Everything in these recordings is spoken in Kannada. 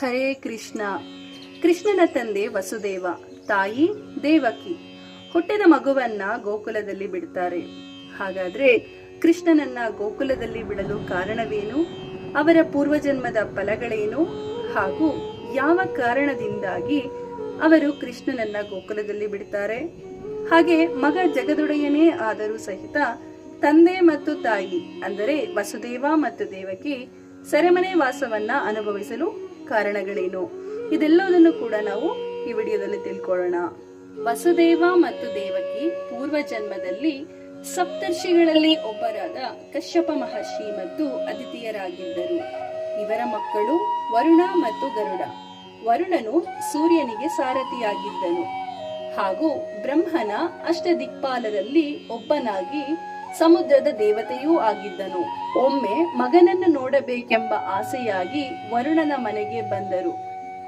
ಹರೇ ಕೃಷ್ಣ. ಕೃಷ್ಣನ ತಂದೆ ವಸುದೇವ, ತಾಯಿ ದೇವಕಿ. ಹುಟ್ಟಿದ ಮಗುವನ್ನ ಗೋಕುಲದಲ್ಲಿ ಬಿಡ್ತಾರೆ. ಹಾಗಾದ್ರೆ ಕೃಷ್ಣನನ್ನ ಗೋಕುಲದಲ್ಲಿ ಬಿಡಲು ಕಾರಣವೇನು? ಅವರ ಪೂರ್ವಜನ್ಮದ ಫಲಗಳೇನು? ಹಾಗೂ ಯಾವ ಕಾರಣದಿಂದಾಗಿ ಅವರು ಕೃಷ್ಣನನ್ನ ಗೋಕುಲದಲ್ಲಿ ಬಿಡ್ತಾರೆ? ಹಾಗೆ ಮಗ ಜಗದೊಡೆಯನೇ ಆದರೂ ಸಹಿತ ತಂದೆ ಮತ್ತು ತಾಯಿ, ಅಂದರೆ ವಸುದೇವ ಮತ್ತು ದೇವಕಿ, ಸೆರೆಮನೆ ವಾಸವನ್ನ ಅನುಭವಿಸಲು ಕಾರಣಗಳೇನು? ಇದೆಲ್ಲದನ್ನು ಕೂಡ ನಾವು ಈ ವಿಡಿಯೋದಲ್ಲಿ ತಿಳ್ಕೊಳ್ಳೋಣ. ವಸುದೇವ ಮತ್ತು ದೇವಕಿ ಪೂರ್ವ ಜನ್ಮದಲ್ಲಿ ಸಪ್ತರ್ಷಿಗಳಲ್ಲಿ ಒಬ್ಬರಾದ ಕಶ್ಯಪ ಮಹರ್ಷಿ ಮತ್ತು ಅತಿಥಿಯರಾಗಿದ್ದರು ಇವರ ಮಕ್ಕಳು ವರುಣ ಮತ್ತು ಗರುಡ. ವರುಣನು ಸೂರ್ಯನಿಗೆ ಸಾರಥಿಯಾಗಿದ್ದನು. ಹಾಗೂ ಬ್ರಹ್ಮನ ಅಷ್ಟ ದಿಕ್ಪಾಲರಲ್ಲಿ ಒಬ್ಬನಾಗಿ ಸಮುದ್ರದ ದೇವತೆಯೂ ಆಗಿದ್ದನು. ಒಮ್ಮೆ ಮಗನನ್ನು ನೋಡಬೇಕೆಂಬ ಆಸೆಯಾಗಿ ವರುಣನ ಮನೆಗೆ ಬಂದರು.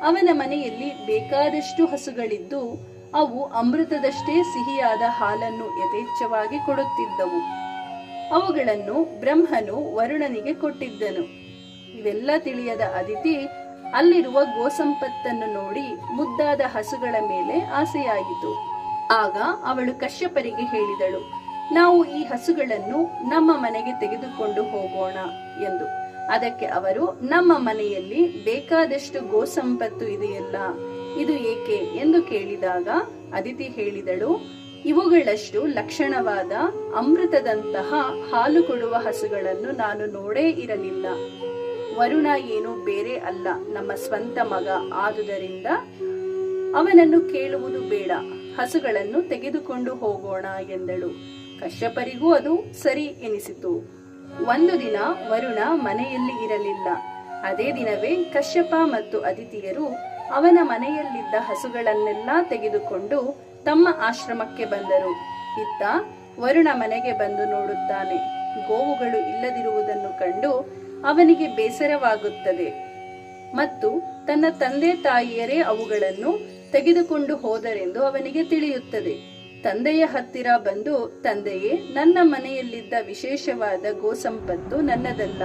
ಅವನ ಮನೆಯಲ್ಲಿ ಬೇಕಾದಷ್ಟು ಹಸುಗಳಿದ್ದು, ಅವು ಅಮೃತದಷ್ಟೇ ಸಿಹಿಯಾದ ಹಾಲನ್ನು ಯಥೇಚ್ಛವಾಗಿ ಕೊಡುತ್ತಿದ್ದವು. ಅವುಗಳನ್ನು ಬ್ರಹ್ಮನು ವರುಣನಿಗೆ ಕೊಟ್ಟಿದ್ದನು. ಇವೆಲ್ಲ ತಿಳಿಯದ ಅದಿತಿ ಅಲ್ಲಿರುವ ಗೋಸಂಪತ್ತನ್ನು ನೋಡಿ ಮುದ್ದಾದ ಹಸುಗಳ ಮೇಲೆ ಆಸೆಯಾಯಿತು. ಆಗ ಅವಳು ಕಶ್ಯಪರಿಗೆ ಹೇಳಿದಳು ನಾವು ಈ ಹಸುಗಳನ್ನು ನಮ್ಮ ಮನೆಗೆ ತೆಗೆದುಕೊಂಡು ಹೋಗೋಣ ಎಂದು. ಅದಕ್ಕೆ ಅವರು, ನಮ್ಮ ಮನೆಯಲ್ಲಿ ಬೇಕಾದಷ್ಟು ಗೋಸಂಪತ್ತು ಇದೆಯಲ್ಲ, ಇದು ಏಕೆ ಎಂದು ಕೇಳಿದಾಗ ಅದಿತಿ ಹೇಳಿದಳು, ಇವುಗಳಷ್ಟು ಲಕ್ಷಣವಾದ ಅಮೃತದಂತಹ ಹಾಲು ಕೊಡುವ ಹಸುಗಳನ್ನು ನಾನು ನೋಡೇ ಇರಲಿಲ್ಲ. ವರುಣ ಏನು ಬೇರೆ ಅಲ್ಲ, ನಮ್ಮ ಸ್ವಂತ ಮಗ. ಆದುದರಿಂದ ಅವನನ್ನು ಕೇಳುವುದು ಬೇಡ, ಹಸುಗಳನ್ನು ತೆಗೆದುಕೊಂಡು ಹೋಗೋಣ ಎಂದಳು. ಕಶ್ಯಪರಿಗೂ ಅದು ಸರಿ ಎನಿಸಿತು. ಒಂದು ದಿನ ವರುಣ ಮನೆಯಲ್ಲಿ ಇರಲಿಲ್ಲ. ಅದೇ ದಿನವೇ ಕಶ್ಯಪ ಮತ್ತು ಅದಿತಿಯರು ಅವನ ಮನೆಯಲ್ಲಿದ್ದ ಹಸುಗಳನ್ನೆಲ್ಲ ತೆಗೆದುಕೊಂಡು ತಮ್ಮ ಆಶ್ರಮಕ್ಕೆ ಬಂದರು. ಇತ್ತ ವರುಣ ಮನೆಗೆ ಬಂದು ನೋಡುತ್ತಾನೆ. ಗೋವುಗಳು ಇಲ್ಲದಿರುವುದನ್ನು ಕಂಡು ಅವನಿಗೆ ಬೇಸರವಾಗುತ್ತದೆ. ಮತ್ತು ತನ್ನ ತಂದೆ ತಾಯಿಯರೇ ಅವುಗಳನ್ನು ತೆಗೆದುಕೊಂಡು ಹೋದರೆಂದು ಅವನಿಗೆ ತಿಳಿಯುತ್ತದೆ. ತಂದೆಯ ಹತ್ತಿರ ಬಂದು, ತಂದೆಯೇ, ನನ್ನ ಮನೆಯಲ್ಲಿದ್ದ ವಿಶೇಷವಾದ ಗೋಸಂಪತ್ತು ನನ್ನದಲ್ಲ.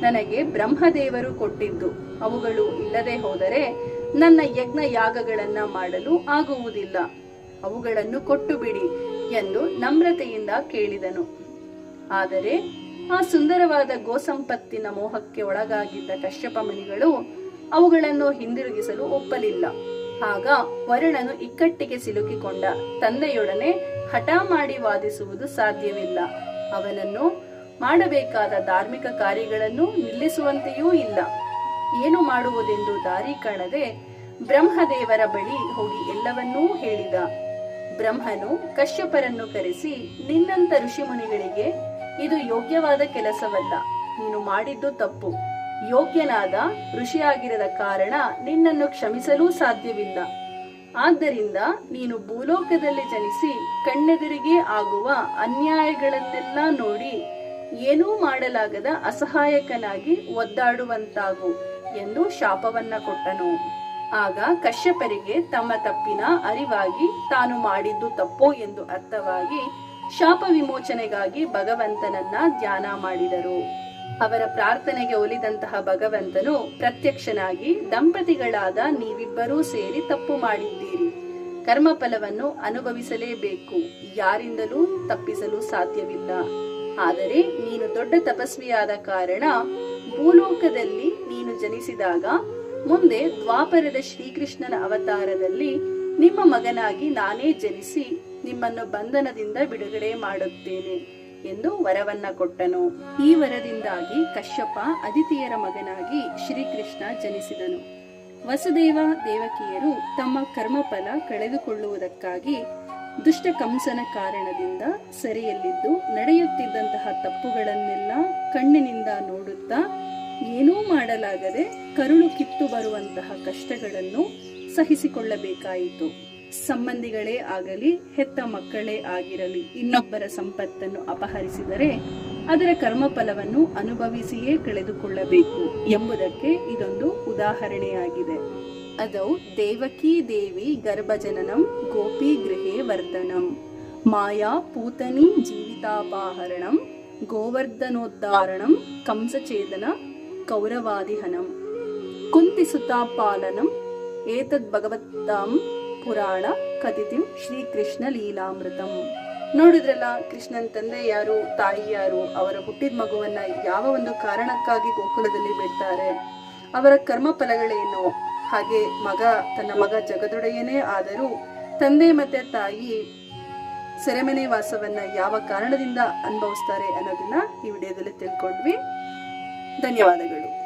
ನನಗೆ ಬ್ರಹ್ಮದೇವರು ಕೊಟ್ಟಿದ್ದು. ಅವುಗಳು ಇಲ್ಲದೆ ಹೋದರೆ ನನ್ನ ಯಜ್ಞ ಯಾಗಗಳನ್ನ ಮಾಡಲು ಆಗುವುದಿಲ್ಲ. ಅವುಗಳನ್ನು ಕೊಟ್ಟು ಬಿಡಿ ಎಂದು ನಮ್ರತೆಯಿಂದ ಕೇಳಿದನು. ಆದರೆ ಆ ಸುಂದರವಾದ ಗೋಸಂಪತ್ತಿನ ಮೋಹಕ್ಕೆ ಒಳಗಾಗಿದ್ದ ಕಶ್ಯಪ ಮುನಿಗಳು ಅವುಗಳನ್ನು ಹಿಂದಿರುಗಿಸಲು ಒಪ್ಪಲಿಲ್ಲ. ಆಗ ವರುಣನು ಇಕ್ಕಟ್ಟಿಗೆ ಸಿಲುಕಿಕೊಂಡ. ತಂದೆಯೊಡನೆ ಹಠ ಮಾಡಿ ವಾದಿಸುವುದು ಸಾಧ್ಯವಿಲ್ಲ. ಅವನನ್ನು ಮಾಡಬೇಕಾದ ಧಾರ್ಮಿಕ ಕಾರ್ಯಗಳನ್ನು ನಿಲ್ಲಿಸುವಂತೆಯೂ ಇಲ್ಲ. ಏನು ಮಾಡುವುದೆಂದು ದಾರಿ ಕಾಣದೆ ಬ್ರಹ್ಮದೇವರ ಬಳಿ ಹೋಗಿ ಎಲ್ಲವನ್ನೂ ಹೇಳಿದ. ಬ್ರಹ್ಮನು ಕಶ್ಯಪರನ್ನು ಕರೆಸಿ, ನಿನ್ನಂತ ಋಷಿಮುನಿಗಳಿಗೆ ಇದು ಯೋಗ್ಯವಾದ ಕೆಲಸವಲ್ಲ. ನೀನು ಮಾಡಿದ್ದು ತಪ್ಪು. ಯೋಗ್ಯನಾದ ಋಷಿಯಾಗಿರದ ಕಾರಣ ನಿನ್ನನ್ನು ಕ್ಷಮಿಸಲೂ ಸಾಧ್ಯವಿಲ್ಲ. ಆದ್ದರಿಂದ ನೀನು ಭೂಲೋಕದಲ್ಲಿ ಜನಿಸಿ ಕಣ್ಣೆದುರಿಗೆ ಆಗುವ ಅನ್ಯಾಯಗಳನ್ನೆಲ್ಲ ನೋಡಿ ಏನೂ ಮಾಡಲಾಗದ ಅಸಹಾಯಕನಾಗಿ ಒದ್ದಾಡುವಂತಾಗು ಎಂದು ಶಾಪವನ್ನ ಕೊಟ್ಟನು. ಆಗ ಕಶ್ಯಪರಿಗೆ ತಮ್ಮ ತಪ್ಪಿನ ಅರಿವಾಗಿ ತಾನು ಮಾಡಿದ್ದು ತಪ್ಪೋ ಎಂದು ಅರ್ಥವಾಗಿ ಶಾಪ ವಿಮೋಚನೆಗಾಗಿ ಭಗವಂತನನ್ನ ಧ್ಯಾನ ಮಾಡಿದರು. ಅವರ ಪ್ರಾರ್ಥನೆಗೆ ಒಲಿದಂತಹ ಭಗವಂತನು ಪ್ರತ್ಯಕ್ಷನಾಗಿ, ದಂಪತಿಗಳಾದ ನೀವಿಬ್ಬರೂ ಸೇರಿ ತಪ್ಪು ಮಾಡಿದ್ದೀರಿ. ಕರ್ಮಫಲವನ್ನು ಅನುಭವಿಸಲೇಬೇಕು. ಯಾರಿಂದಲೂ ತಪ್ಪಿಸಲು ಸಾಧ್ಯವಿಲ್ಲ. ಆದರೆ ನೀನು ದೊಡ್ಡ ತಪಸ್ವಿಯಾದ ಕಾರಣ ಭೂಲೋಕದಲ್ಲಿ ನೀನು ಜನಿಸಿದಾಗ, ಮುಂದೆ ದ್ವಾಪರದ ಶ್ರೀಕೃಷ್ಣನ ಅವತಾರದಲ್ಲಿ ನಿಮ್ಮ ಮಗನಾಗಿ ನಾನೇ ಜನಿಸಿ ನಿಮ್ಮನ್ನು ಬಂಧನದಿಂದ ಬಿಡುಗಡೆ ಮಾಡುತ್ತೇನೆ. ಎಂದು ವರವನ್ನ ಕೊಟ್ಟನು. ಈ ವರದಿಂದಾಗಿ ಕಶ್ಯಪ ಅದಿತಿಯರ ಮಗನಾಗಿ ಶ್ರೀಕೃಷ್ಣ ಜನಿಸಿದನು. ವಸುದೇವ ದೇವಕಿಯರು ತಮ್ಮ ಕರ್ಮಫಲ ಕಳೆದುಕೊಳ್ಳುವುದಕ್ಕಾಗಿ ದುಷ್ಟ ಕಂಸನ ಕಾರಣದಿಂದ ಸರಿಯಲ್ಲಿದ್ದು ನಡೆಯುತ್ತಿದ್ದಂತಹ ತಪ್ಪುಗಳನ್ನೆಲ್ಲ ಕಣ್ಣಿನಿಂದ ನೋಡುತ್ತಾ ಏನೂ ಮಾಡಲಾಗದೆ ಕರುಳು ಕಿತ್ತು ಬರುವಂತಹ ಕಷ್ಟಗಳನ್ನು ಸಹಿಸಿಕೊಳ್ಳಬೇಕಾಯಿತು. ಸಂಬಂಧಿಗಳೇ ಆಗಲಿ, ಹೆತ್ತ ಮಕ್ಕಳೇ ಆಗಿರಲಿ, ಇನ್ನೊಬ್ಬರ ಸಂಪತ್ತನ್ನು ಅಪಹರಿಸಿದರೆ ಅದರ ಕರ್ಮಫಲವನ್ನು ಅನುಭವಿಸಿಯೇ ಕಳೆದುಕೊಳ್ಳಬೇಕು ಎಂಬುದಕ್ಕೆ ಇದೊಂದು ಉದಾಹರಣೆಯಾಗಿದೆ. ಅದೌ ದೇವಕೀ ದೇವಿ ಗರ್ಭಜನನಂ ಗೋಪಿ ಗೃಹೇ ವರ್ಧನಂ. ಮಾಯಾ ಪೂತನಿ ಜೀವಿತಾಪಾಹರಣಂ ಗೋವರ್ಧನೋದ್ಧಾರಣಂ ಕಂಸಚೇದನ ಕೌರವಾದಿಹನಂ. ಕುಂತಿಸುತಾ ಪಾಲನಂ ಏತದ್ ಭಗವತ್ತಾಂ ಪುರಾಣ ಕಥಿತಿಂ ಶ್ರೀಕೃಷ್ಣ ಲೀಲಾಮೃತಂ. ನೋಡಿದ್ರಲ್ಲ, ಕೃಷ್ಣನ್ ತಂದೆ ಯಾರು, ತಾಯಿ ಯಾರು, ಅವರ ಹುಟ್ಟಿದ ಮಗುವನ್ನ ಯಾವ ಒಂದು ಕಾರಣಕ್ಕಾಗಿ ಗೋಕುಲದಲ್ಲಿ ಬಿಡ್ತಾರೆ, ಅವರ ಕರ್ಮ ಫಲಗಳೇನು ಹಾಗೆ ಮಗ, ತನ್ನ ಮಗ ಜಗದೊಡೆಯನೇ ಆದರೂ ತಂದೆ ಮತ್ತೆ ತಾಯಿ ಸೆರೆಮನೆ ವಾಸವನ್ನ ಯಾವ ಕಾರಣದಿಂದ ಅನುಭವಿಸ್ತಾರೆ ಅನ್ನೋದನ್ನ ಈ ವಿಡಿಯೋದಲ್ಲಿ ತಿಳ್ಕೊಂಡ್ವಿ. ಧನ್ಯವಾದಗಳು.